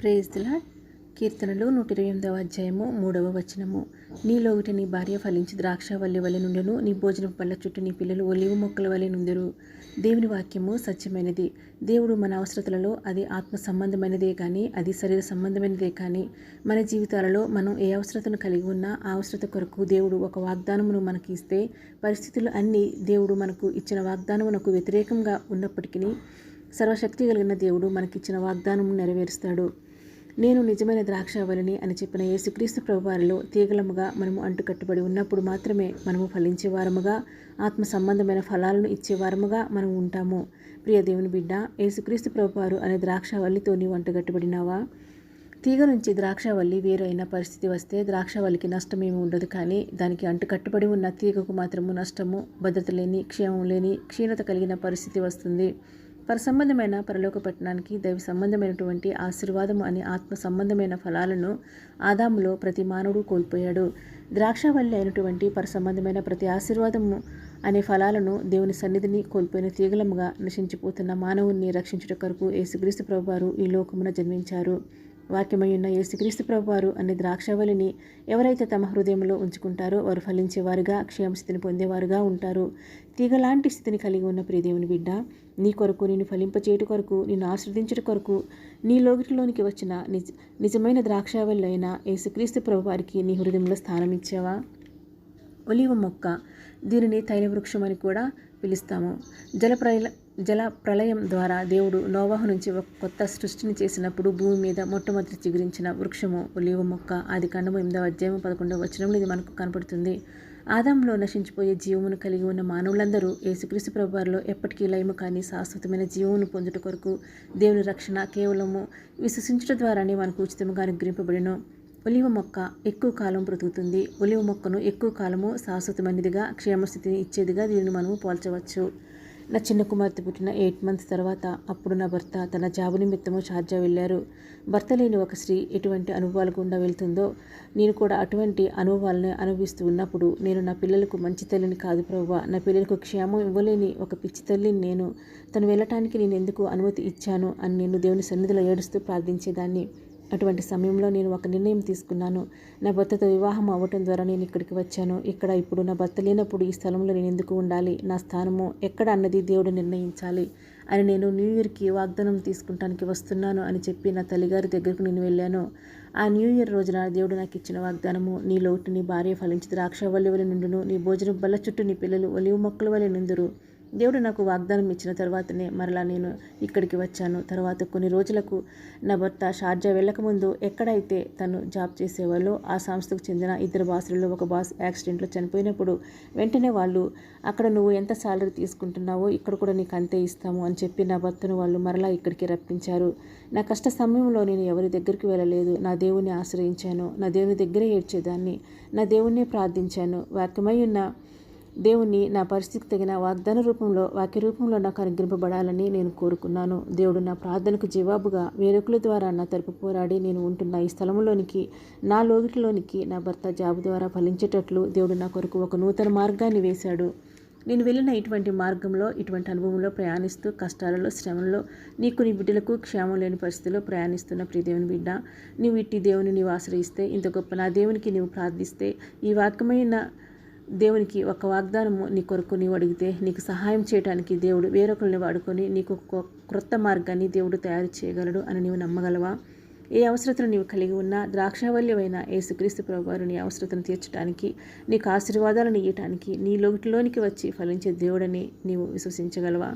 Praise కీర్తనలు నూట ఇరవై ఎనిమిదవ అధ్యాయము మూడవ వచనము. నీలోగిట నీ భార్య ఫలించి ద్రాక్షవల్లి వలె నుండును నీ భోజనం పళ్ళ చుట్టూ నీ పిల్లలు ఒలివు మొక్కల వలె నుందురు దేవుని వాక్యము సత్యమైనది. దేవుడు మన అవసరతలలో అది ఆత్మ సంబంధమైనదే కానీ అది శరీర సంబంధమైనదే కానీ మన జీవితాలలో మనం ఏ అవసరతను కలిగి ఉన్నా ఆ అవసరత కొరకు దేవుడు ఒక వాగ్దానమును మనకి ఇస్తే పరిస్థితులు అన్నీ దేవుడు మనకు ఇచ్చిన వాగ్దానమునకు వ్యతిరేకంగా ఉన్నప్పటికీ సర్వశక్తి కలిగిన దేవుడు మనకిచ్చిన వాగ్దానము నెరవేరుస్తాడు. నేను నిజమైన ద్రాక్షావళిని అని చెప్పిన యేసుక్రీస్తు ప్రభువారిలో తీగలముగా మనము అంటుకట్టుబడి ఉన్నప్పుడు మాత్రమే మనము ఫలించే వారముగా ఆత్మ సంబంధమైన ఫలాలను ఇచ్చే వారముగా మనం ఉంటాము. ప్రియ దేవుని బిడ్డ యేసుక్రీస్తు ప్రభువారు అనే ద్రాక్షావల్లితో నీవు అంటుకట్టుబడినావా? తీగ నుంచి ద్రాక్షావల్లి వేరైన పరిస్థితి వస్తే ద్రాక్షావల్లికి నష్టమేమి ఉండదు కానీ దానికి అంటుకట్టుబడి ఉన్న తీగకు మాత్రము నష్టము భద్రత లేని క్షేమం లేని క్షీణత కలిగిన పరిస్థితి వస్తుంది. పర సంబంధమైన పరలోక పట్టణానికి దైవ సంబంధమైనటువంటి ఆశీర్వాదము అనే ఆత్మ సంబంధమైన ఫలాలను ఆదాములో ప్రతి మానవుడు కోల్పోయాడు. ద్రాక్షవల్లి అయినటువంటి పర సంబంధమైన ప్రతి ఆశీర్వాదము అనే ఫలాలను దేవుని సన్నిధిని కోల్పోయిన తీగలముగా నశించిపోతున్న మానవుణ్ణి రక్షించుట కొరకు యేసుక్రీస్తు ప్రభువారు ఈ లోకమున జన్మించారు. వాక్యమయ్యున్న యేసుక్రీస్తు ప్రభువారు అనే ద్రాక్షవల్లిని ఎవరైతే తమ హృదయంలో ఉంచుకుంటారో వారు ఫలించేవారుగా క్షేమస్థితిని పొందేవారుగా ఉంటారు. తీగలాంటి స్థితిని కలిగి ఉన్న ప్రియదేవుని బిడ్డ నీ కొరకు నేను ఫలింపచేయుట కొరకు నిన్ను ఆశ్రదించుట కొరకు నీ లోగిటిలోనికి వచ్చిన నిజ నిజమైన ద్రాక్షావల్లి అయిన యేసుక్రీస్తు ప్రభువారికి నీ హృదయంలో స్థానం ఇచ్చావా ఒలివ మొక్క దీనిని తైల వృక్షం అని కూడా పిలుస్తాము. జల జల ప్రళయం ద్వారా దేవుడు నోవాహు నుంచి ఒక కొత్త సృష్టిని చేసినప్పుడు భూమి మీద మొట్టమొదటి చిగురించిన వృక్షము ఒలివ మొక్క ఆది కాండము ఎనిమిదవ అధ్యాయం పదకొండవ వచనంలో ఇది మనకు కనపడుతుంది. ఆదంలో నశించిపోయే జీవమును కలిగి ఉన్న మానవులందరూ యేసుక్రీస్తు ప్రభువారిలో ఎప్పటికీ లయము కానీ శాశ్వతమైన జీవమును పొందుట కొరకు దేవుని రక్షణ కేవలము విశ్వసించడం ద్వారానే మనకు ఉచితముగా అనుగ్రహింపబడిను. ఒలివ మొక్క ఎక్కువ కాలం బ్రతుకుతుంది. ఒలివ మొక్కను ఎక్కువ కాలము శాశ్వతమైనదిగా క్షేమస్థితిని ఇచ్చేదిగా దీనిని మనము పోల్చవచ్చు. నా చిన్న కుమార్తె పుట్టిన ఎయిట్ మంత్స్ తర్వాత అప్పుడు నా భర్త తన జాబు నిమిత్తము షార్జా వెళ్ళారు. భర్త లేని ఒక స్త్రీ ఎటువంటి అనుభవాలు గుండా వెళ్తుందో నేను కూడా అటువంటి అనుభవాలను అనుభవిస్తూ ఉన్నప్పుడు నేను నా పిల్లలకు మంచి తల్లిని కాదు ప్రవ్వ. నా పిల్లలకు క్షేమం ఇవ్వలేని ఒక పిచ్చి తల్లిని నేను. తను వెళ్ళటానికి నేను ఎందుకు అనుమతి ఇచ్చాను అని నేను దేవుని సన్నిధిలో ఏడుస్తూ ప్రార్థించేదాన్ని. అటువంటి సమయంలో నేను ఒక నిర్ణయం తీసుకున్నాను. నా భర్తతో వివాహం అవ్వటం ద్వారా నేను ఇక్కడికి వచ్చాను. ఇక్కడ ఇప్పుడు నా భర్త లేనప్పుడు ఈ స్థలంలో నేను ఎందుకు ఉండాలి? నా స్థానము ఎక్కడ అన్నది దేవుడు నిర్ణయించాలి. అని నేను న్యూ ఇయర్కి వాగ్దానం తీసుకుంటానికి వస్తున్నాను అని చెప్పి నా తల్లిగారి దగ్గరకు నేను వెళ్ళాను. ఆ న్యూ ఇయర్ రోజున దేవుడు నాకు ఇచ్చిన వాగ్దానము నీ లోటు నీ భార్య ఫలించి ద్రాక్ష వల్లి వలె నుండును. నీ భోజనం బల్ల చుట్టూ నీ పిల్లలు ఒలివు మొక్కల వలె నిందురు. దేవుడు నాకు వాగ్దానం ఇచ్చిన తర్వాతనే మరలా నేను ఇక్కడికి వచ్చాను. తర్వాత కొన్ని రోజులకు నా భర్త షార్జా వెళ్ళకముందు ఎక్కడైతే తను జాబ్ చేసేవాళ్ళో ఆ సంస్థకు చెందిన ఇద్దరు బాసులలో ఒక బాస్ యాక్సిడెంట్లో చనిపోయినప్పుడు వెంటనే వాళ్ళు అక్కడ నువ్వు ఎంత సాలరీ తీసుకుంటున్నావో ఇక్కడ కూడా నీకు అంతే ఇస్తాము అని చెప్పి నా భర్తను వాళ్ళు మరలా ఇక్కడికి రప్పించారు. నా కష్ట సమయంలో నేను ఎవరి దగ్గరికి వెళ్ళలేదు. నా దేవుని ఆశ్రయించాను. నా దేవుని దగ్గరే ఏడ్చేదాన్ని. నా దేవుణ్ణి ప్రార్థించాను. వాక్యమై ఉన్న దేవుణ్ణి నా పరిస్థితికి తగిన వాగ్దాన రూపంలో వాక్య రూపంలో నాకు అనుగ్రహింపబడాలని నేను కోరుకున్నాను. దేవుడు నా ప్రార్థనకు జవాబుగా వేరొకల ద్వారా నా తరపు పోరాడి నేను ఉంటున్న ఈ స్థలంలోనికి నా లోగిటిలోనికి నా భర్త జాబు ద్వారా ఫలించేటట్లు దేవుడు నా కొరకు ఒక నూతన మార్గాన్ని వేశాడు. నేను వెళ్ళిన ఇటువంటి మార్గంలో ఇటువంటి అనుభవంలో ప్రయాణిస్తూ కష్టాలలో శ్రమంలో నీకు నీ బిడ్డలకు క్షేమం లేని పరిస్థితిలో ప్రయాణిస్తున్న ప్రియ దేవుని బిడ్డ నీవు ఇట్టి దేవుని నీవు ఆశ్రయిస్తే ఇంత గొప్ప నా దేవునికి నీవు ప్రార్థిస్తే ఈ వాక్యమైన దేవునికి ఒక వాగ్దానము నీ కొరకు నీవు అడిగితే నీకు సహాయం చేయడానికి దేవుడు వేరొకరిని వాడుకొని నీకు ఒక క్రొత్త మార్గాన్ని దేవుడు తయారు చేయగలడు అని నీవు నమ్మగలవా? ఏ అవసరతను నీవు కలిగి ఉన్నా ద్రాక్షావల్యమైన యేసుక్రీస్తు ప్రభువారు నీ అవసరతను తీర్చడానికి నీకు ఆశీర్వాదాలను ఇవ్వటానికి నీ లోటిలోనికి వచ్చి ఫలించే దేవుడని నీవు విశ్వసించగలవా?